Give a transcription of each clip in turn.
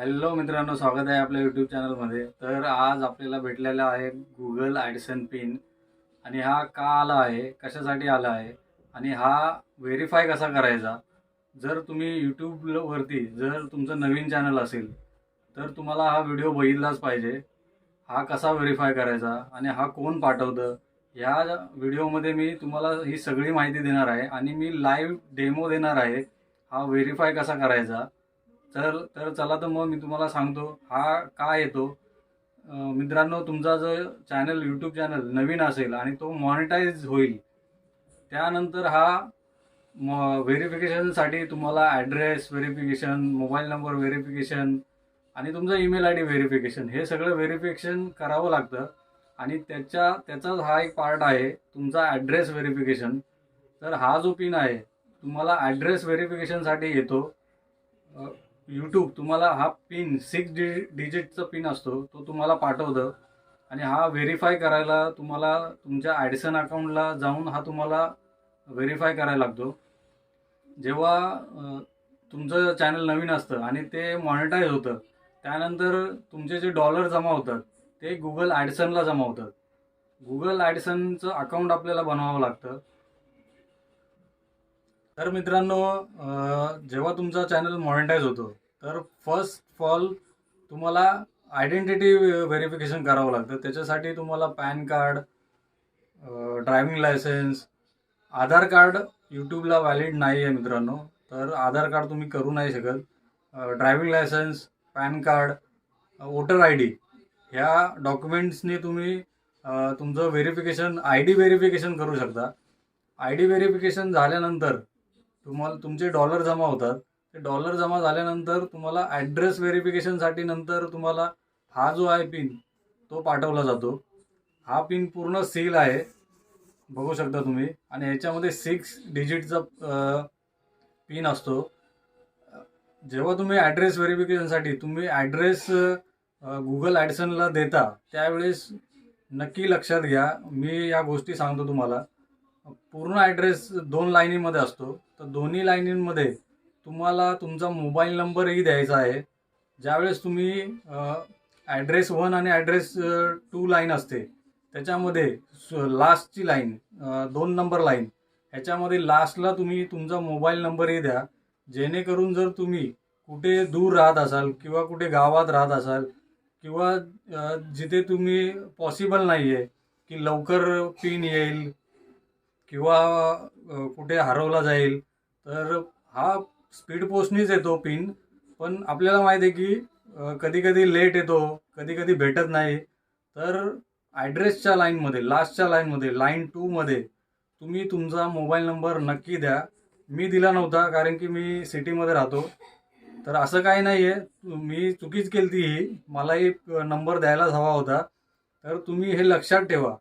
Hello मित्रांनो स्वागत आहे आपल्या यूट्यूब चॅनलमध्ये तर आज आपल्याला भेटलेला आहे गुगल ॲडसन पिन आणि हा का आला आहे? कशासाठी आला आहे? आणि हा व्हेरीफाय कसा करायचा? जर तुम्ही यूट्यूबवरती जर तुमचं नवीन चॅनल असेल तर तुम्हाला हा व्हिडिओ बघितलाच पाहिजे. हा कसा व्हेरीफाय करायचा? आणि हा कोण पाठवतं? ह्या व्हिडिओमध्ये मी तुम्हाला ही सगळी माहिती देणार आहे. आणि मी लाईव्ह डेमो देणार आहे. हा व्हेरीफाय कसा करायचा? तर तर चला तर मग मी तुम्हाला सांगतो हा का येतो? मित्रांनो तुमचा जो चॅनल यूट्यूब चॅनल नवीन असेल आणि तो मॉनिटाईज होईल त्यानंतर हा म व्हेरिफिकेशनसाठी तुम्हाला address verification mobile number verification आणि तुमचं ईमेल आय डी व्हेरिफिकेशन हे सगळं व्हेरिफिकेशन करावं लागतं. आणि त्याच्या त्याचाच हा एक पार्ट आहे तुमचा ॲड्रेस व्हेरिफिकेशन तर हा जो पिन आहे तुम्हाला ॲड्रेस व्हेरिफिकेशनसाठी येतो. यूट्यूब तुम्हाला हा पिन सिक्स डि डिजिटचा पिन असतो तो तुम्हाला पाठवतं. आणि हा व्हेरीफाय करायला तुम्हाला तुमच्या ॲडिसन अकाउंटला जाऊन हा तुम्हाला व्हेरीफाय करायला लागतो. जेव्हा तुमचं चॅनल नवीन असतं आणि ते मॉनिटाईज होतं त्यानंतर तुमचे जे डॉलर जमा होतात ते गुगल ॲडिसनला जमा होतात. गुगल ॲडिसनचं अकाउंट आपल्याला बनवावं लागतं. तर मित्रांनो जेव्हा तुमचा चॅनल मॉनिटाईज होतो तर फर्स्ट ऑफ ऑल तुम्हाला आयडेंटिटी व्हेरिफिकेशन करावं लागतं. त्याच्यासाठी तुम्हाला PAN card driving licence Aadhaar card यूट्यूबला valid नाही आहे मित्रांनो. तर आधार कार्ड तुम्ही करू नाही शकत. Driving licence PAN card voter I D ह्या डॉक्युमेंट्सनी तुम्ही तुमचं व्हेरिफिकेशन आय डी व्हेरिफिकेशन करू शकता. आय डी व्हेरिफिकेशन झाल्यानंतर तुम्हाला तुमचे डॉलर जमा होतात. ते डॉलर जमा झाल्यानंतर तुम्हाला ॲड्रेस व्हेरिफिकेशनसाठी नंतर तुम्हाला हा जो आहे पिन तो पाठवला जातो. हा पिन पूर्ण सील आहे. बघू शकता तुम्ही. आणि ह्याच्यामध्ये सिक्स डिजिटचा पिन असतो. जेव्हा तुम्ही ॲड्रेस व्हेरिफिकेशनसाठी तुम्ही ॲड्रेस गुगल ॲडसनला देता त्यावेळेस नक्की लक्षात घ्या. मी या गोष्टी सांगतो तुम्हाला. पूर्ण ॲड्रेस दोन लाईनीमध्ये असतो. तर दोन्ही लाईनींमध्ये तुम्हाला तुमचा मोबाईल नंबरही द्यायचा आहे. ज्यावेळेस तुम्ही ॲड्रेस वन आणि ॲड्रेस टू लाईन असते त्याच्यामध्ये लास्टची लाईन दोन नंबर लाईन ह्याच्यामध्ये लास्टला तुम्ही तुमचा मोबाईल नंबरही द्या. जेणेकरून जर तुम्ही कुठे दूर राहत असाल किंवा कुठे गावात राहत असाल किंवा जिथे तुम्ही पॉसिबल नाही आहे की लवकर पिन येईल किंवा कुठे हरवला जाईल तर हा स्पीड पोस्टनीच येतो पिन. पण आपल्याला माहिती आहे की कधी कधी लेट येतो कधी कधी भेटत नाही. तर ॲड्रेसच्या लाईनमध्ये लास्टच्या लाईनमध्ये लाईन टूमध्ये तुम्ही तुमचा मोबाईल नंबर नक्की द्या. मी दिला नव्हता कारण की मी सिटीमध्ये राहतो. तर असं काही नाही आहे मी चुकीच केली ती ही मलाही नंबर द्यायलाच हवा होता. तर तुम्ही हे लक्षात ठेवा.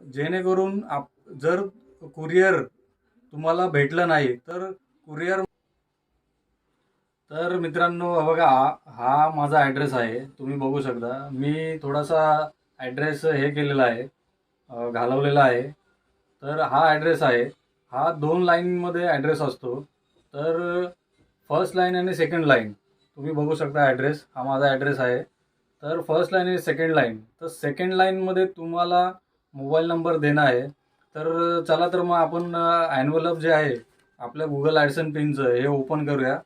जेणेकरून आप जर कुरिअर तुम्हाला भेटलं नाही तर कुरिअर तर मित्रांनो बघा हा- हा माझा ॲड्रेस आहे. तुम्ही बघू शकता. मी थोडासा ॲड्रेस हे केलेला आहे घालवलेला आहे. तर हा ॲड्रेस आहे. हा दोन लाईनमध्ये ॲड्रेस असतो. तर फर्स्ट लाईन आणि सेकंड लाईन तुम्ही बघू शकता ॲड्रेस हा माझा ॲड्रेस आहे. तर फर्स्ट लाईन आणि सेकंड लाईन तर सेकंड लाईनमध्ये तुम्हाला मोबाईल नंबर देणं आहे. तर चला तर मग आपण ॲन्व्हलप जे आहे आपल्या गुगल ॲडसन पिनचं हे ओपन करूया.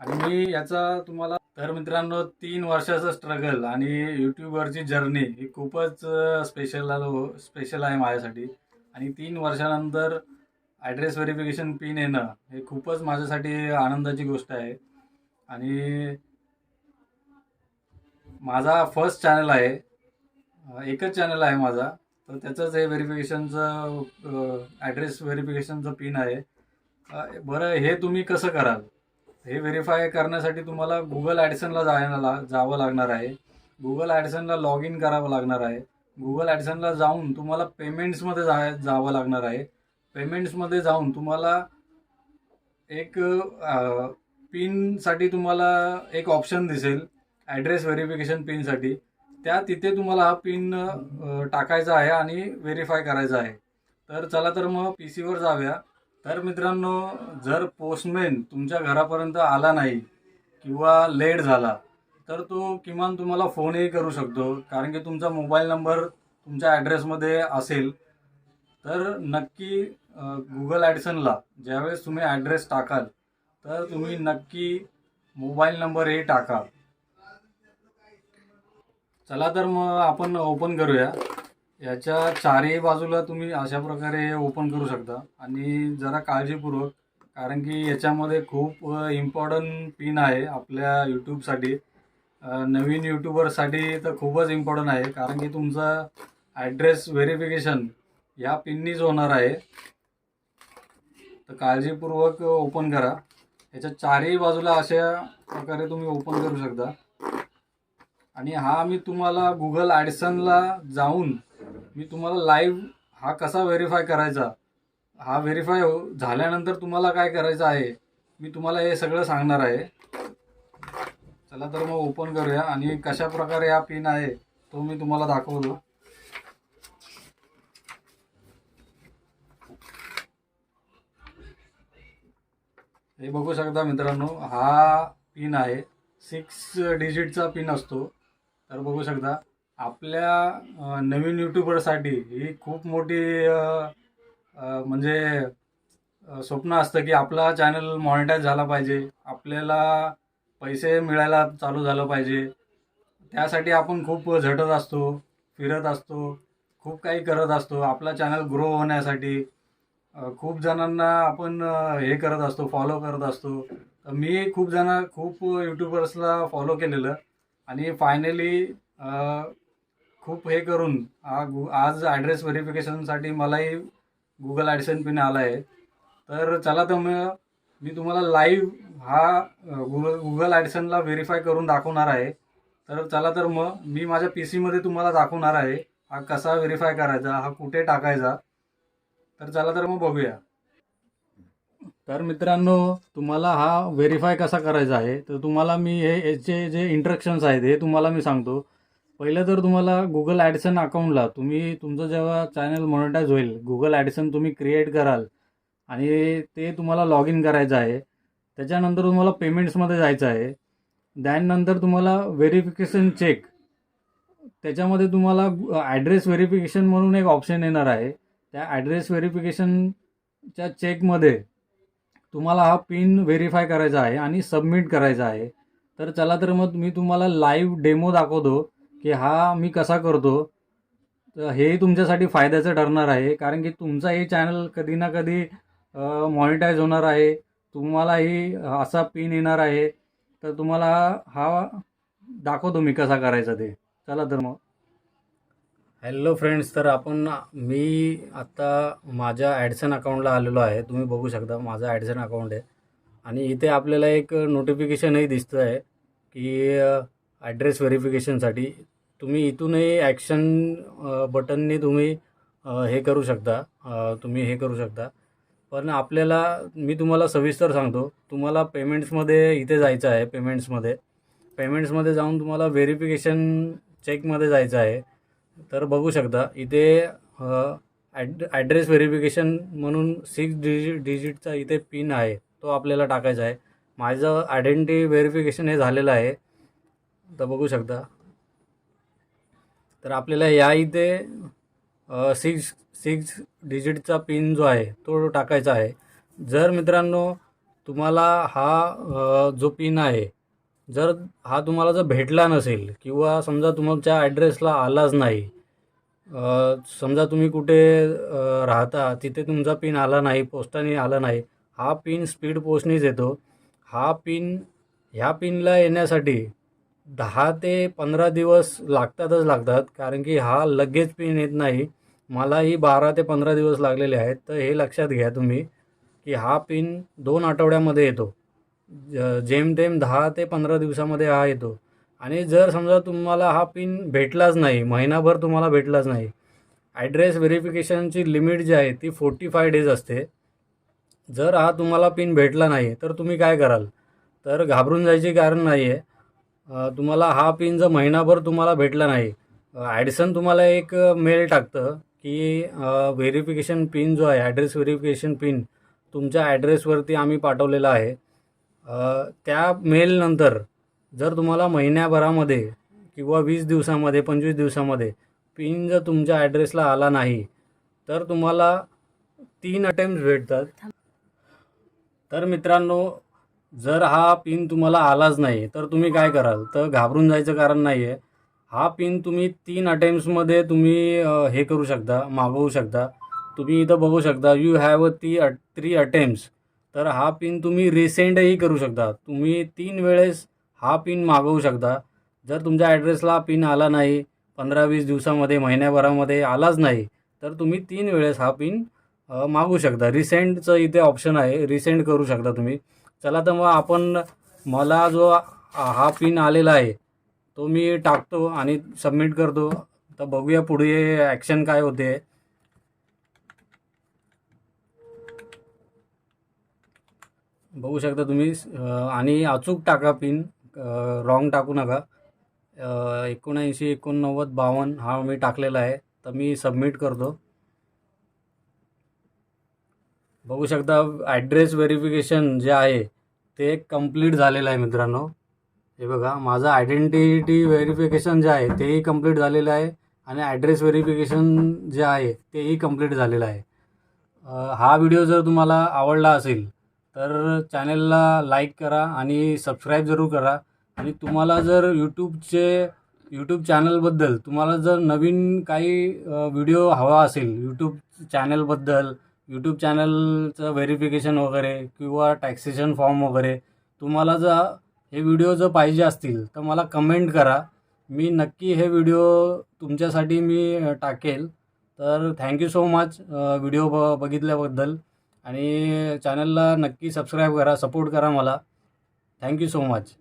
आणि मी याचा तुम्हाला तर मित्रांनो तीन वर्षाचं स्ट्रगल आणि यूट्यूबवरची जर्नी ही खूपच स्पेशल स्पेशल आहे माझ्यासाठी. आणि तीन वर्षानंतर ॲड्रेस व्हेरिफिकेशन पिन येणं हे खूपच माझ्यासाठी आनंदाची गोष्ट आहे. आणि माझा फर्स्ट चॅनल आहे एकच चॅनल आहे माझा. तर त्याचंच हे व्हेरिफिकेशनचं ॲड्रेस व्हेरिफिकेशनचं पिन आहे. बरं हे तुम्ही कसं कराल? हे व्हेरीफाय करण्यासाठी तुम्हाला गुगल ॲडिसनला जायला ला जावं लागणार आहे. गुगल ॲडिसनला लॉग इन करावं लागणार आहे. गुगल ॲडिसनला जाऊन तुम्हाला पेमेंट्समध्ये जा जावं लागणार आहे. पेमेंट्समध्ये जाऊन तुम्हाला एक पिनसाठी तुम्हाला एक ऑप्शन दिसेल. ॲड्रेस व्हेरिफिकेशन पिनसाठी त्या तिथे तुम्हाला हा पिन टाकायचा आहे आणि व्हेरीफाय करायचा आहे. तर चला तर मग पी सीवर जाऊया. तर मित्रांनो जर पोस्टमॅन तुमच्या घरापर्यंत आला नाही किंवा लेट झाला तर तो किमान तुम्हाला फोनही करू शकतो. कारण की तुमचा मोबाईल नंबर तुमच्या ॲड्रेसमध्ये असेल. तर नक्की गुगल ॲडसनला ज्यावेळेस तुम्ही ॲड्रेस टाकाल तर तुम्ही नक्की मोबाईल नंबर हे टाका. चला तर मग आपण ओपन करूया. याच्या चारही बाजूला तुम्ही अशा प्रकारे ओपन करू शकता. आणि जरा काळजीपूर्वक कारण की याच्यामध्ये खूप इम्पॉर्टंट पिन आहे आपल्या यूट्यूबसाठी नवीन यूट्यूबरसाठी तर खूपच इम्पॉर्टंट आहे कारण की तुमचा ॲड्रेस व्हेरिफिकेशन या पिननीच होणार आहे. तर काळजीपूर्वक ओपन करा. याच्या चारही बाजूला अशा प्रकारे तुम्ही ओपन करू शकता. आणि हा मी तुम्हाला गुगल ॲडसनला जाऊन मी तुम्हाला लाईव्ह हा कसा व्हेरीफाय करायचा? हा व्हेरीफाय हो झाल्यानंतर तुम्हाला काय करायचं आहे? मी तुम्हाला हे सगळं सांगणार आहे. चला तर मग ओपन करूया. आणि कशा प्रकारे हा पिन आहे तो मी तुम्हाला दाखवतो. हे बघू शकता मित्रांनो हा पिन आहे. सिक्स डिजिटचा पिन असतो. तर बघू शकता आपल्या नवीन यूट्यूबरसाठी ही खूप मोठी म्हणजे स्वप्न असतं की आपला चॅनल मॉनिटाईज झाला पाहिजे आपल्याला पैसे मिळायला चालू झालं पाहिजे. त्यासाठी आपण खूप झटत असतो फिरत असतो खूप काही करत असतो. आपला चॅनल ग्रो होण्यासाठी खूप जणांना आपण हे करत असतो फॉलो करत असतो. मी खूप जण खूप यूट्यूबर्सला फॉलो केलेलं. आणि फायनली खूप हे करून आ- गु- आज ॲड्रेस व्हेरिफिकेशनसाठी मलाही गुगल ॲडसन पिन आला आहे तर चला तर मग मी तुम्हाला लाईव्ह हा गुगल गुगल ॲडसनला व्हेरीफाय करून दाखवणार आहे. तर चला तर मग मी माझ्या पी सीमध्ये तुम्हाला दाखवणार आहे हा कसा व्हेरीफाय करायचा हा कुठे टाकायचा. तर चला तर मग बघूया. तर मित्रांनो तुम्हाला हा व्हेरीफाय कसा करायचा आहे? तर तुम्हाला मी हे याचे जे इंट्रक्शन्स आहेत हे तुम्हाला मी सांगतो. पहिलं तर तुम्हाला गुगल ॲडसन अकाउंटला तुम्ही तुमचं जेव्हा चॅनल मॉनिटाईज होईल गुगल ॲडसन तुम्ही क्रिएट कराल आणि ते तुम्हाला लॉग इन करायचं आहे. त्याच्यानंतर तुम्हाला पेमेंट्समध्ये जायचं आहे. दॅन नंतर तुम्हाला व्हेरिफिकेशन चेक त्याच्यामध्ये तुम्हाला ॲड्रेस व्हेरिफिकेशन म्हणून एक ऑप्शन येणार आहे. त्या ॲड्रेस व्हेरिफिकेशनच्या चेकमध्ये तुम्हाला हा पिन व्हेरीफाय करायचा आहे आणि सबमिट करायचा आहे. तर चला तर मग मी तुम्हाला लाईव्ह डेमो दाखवतो की हा मी कसा करतो. तर हे तुमच्यासाठी फायद्याचं ठरणार आहे. कारण की तुमचा हे चॅनल कधी ना कधी मॉनिटाईज होणार आहे. तुम्हालाही असा पिन येणार आहे. तर तुम्हाला हा दाखवतो मी कसा करायचा ते. चला तर मग. हॅलो फ्रेंड्स तर आपण मी आत्ता माझ्या ॲडसन अकाउंटला आलेलो आहे. तुम्ही बघू शकता माझं ॲडसन अकाउंट आहे. आणि इथे आपल्याला एक नोटिफिकेशनही दिसतं आहे की ॲड्रेस व्हेरिफिकेशनसाठी तुम्ही इथूनही ॲक्शन बटननी तुम्ही हे करू शकता. तुम्ही हे करू शकता. पण आपल्याला मी तुम्हाला सविस्तर सांगतो तुम्हाला पेमेंट्समध्ये इथे जायचं आहे पेमेंट्समध्ये पेमेंट्समध्ये जाऊन तुम्हाला व्हेरिफिकेशन चेकमध्ये जायचं आहे. तर बघू शकता इथे ॲड ॲड्रेस व्हेरिफिकेशन म्हणून सिक्स डिजिट डिजिटचा इथे पिन आहे. तो आपल्याला टाकायचा आहे. माझं आयडेंटिटी व्हेरिफिकेशन हे झालेलं आहे. तर बघू शकता. तर आपल्याला या इथे सिक्स सिक्स डिजिटचा पिन जो आहे तो टाकायचा आहे. जर मित्रांनो तुम्हाला हा जो पिन आहे जर हा तुम्हाला जर भेटला नसेल किंवा समजा तुमच्या ॲड्रेसला आलाच नाही समजा तुम्ही कुठे राहता तिथे तुमचा पिन आला नाही पोस्टाने आला नाही हा पिन स्पीड पोस्टनीच येतो. हा पिन ह्या पिनला येण्यासाठी दहा ते पंधरा दिवस लागतातच लागतात कारण की हा लगेच पिन येत नाही. मलाही बारा ते पंधरा दिवस लागलेले आहेत तर हे लक्षात घ्या तुम्ही की हा पिन दोन आठवड्यामध्ये येतो. जेमतेम दहा ते पंधरा दिवसामध्ये हा येतो. आणि जर समजा तुम्हाला हा पिन भेटलाच नाही महिनाभर तुम्हाला भेटलाच नाही ॲड्रेस व्हेरिफिकेशनची लिमिट जी आहे ती फोर्टी फाय डेज असते. जर हा तुम्हाला पिन भेटला नाही तर तुम्ही काय कराल? तर घाबरून जायचे कारण नाही आहे तुम्हाला हा पिन जर महिनाभर तुम्हाला भेटला नाही ॲडिसन तुम्हाला एक मेल टाकतं की व्हेरिफिकेशन पिन जो आहे ॲड्रेस व्हेरिफिकेशन पिन तुमच्या ॲड्रेसवरती आम्ही पाठवलेला आहे. त्या मेलनंतर जर तुम्हाला महिन्याभरामध्ये किंवा वीस दिवसामध्ये पंचवीस दिवसामध्ये पिन जर तुमच्या ॲड्रेसला आला नाही तर तुम्हाला तीन अटेम्प्ट भेटतात. तर मित्रांनो जर हा पिन तुम्हाला आलाच नाही तर तुम्ही काय कराल? तर घाबरून जायचं कारण नाही आहे हा पिन तुम्ही तीन अटेम्प्ट्समध्ये तुम्ही हे करू शकता मागवू शकता. तुम्ही इथं बघू शकता यू हॅव अ ती थ्री अटेम्प्ट्स तर हा पिन तुम्ही रिसेंडही करू शकता. तुम्ही तीन वेळेस हा पिन मागवू शकता. जर तुमच्या ॲड्रेसला पिन आला नाही पंधरा वीस दिवसामध्ये महिन्याभरामध्ये आलाच नाही तर तुम्ही तीन वेळेस हा पिन मागू शकता. रिसेंडचं इथे ऑप्शन आहे. रिसेंड करू शकता तुम्ही. चला तर मग आपण मला जो हा पिन आलेला आहे तो मी टाकतो आणि सबमिट करतो. तर बघूया पुढे ॲक्शन काय होते. बघू शकता तुम्ही आणि अचूक टाका पिन रॉंग टाकू नका. एकोणऐंशी एकोणनव्वद बावन्न हा मी टाकलेला आहे तर मी सबमिट करतो. बघू शकता ॲड्रेस व्हेरिफिकेशन जे आहे ते कंप्लीट झालेलं आहे मित्रांनो. हे बघा माझं आयडेंटिटी व्हेरिफिकेशन जे आहे तेही कंप्लीट झालेलं आहे आणि ॲड्रेस व्हेरिफिकेशन जे आहे तेही कंप्लीट झालेलं आहे. हा व्हिडिओ जर तुम्हाला आवडला असेल तर चॅनलला लाईक करा आणि सबस्क्राईब जरूर करा. आणि तुम्हाला जर यूट्यूबचे यूट्यूब चॅनलबद्दल तुम्हाला जर नवीन काही व्हिडिओ हवा असेल यूट्यूब चॅनलबद्दल यूट्यूब चॅनलचं व्हेरिफिकेशन वगैरे किंवा टॅक्सेशन फॉर्म वगैरे तुम्हाला जर हे व्हिडिओ जर पाहिजे असतील तर मला कमेंट करा. मी नक्की हे व्हिडिओ तुमच्यासाठी मी टाकेल. तर थँक्यू सो मच व्हिडिओ ब बघितल्याबद्दल. आणि चॅनलला नक्की सबस्क्राईब करा सपोर्ट करा मला. Thank you so much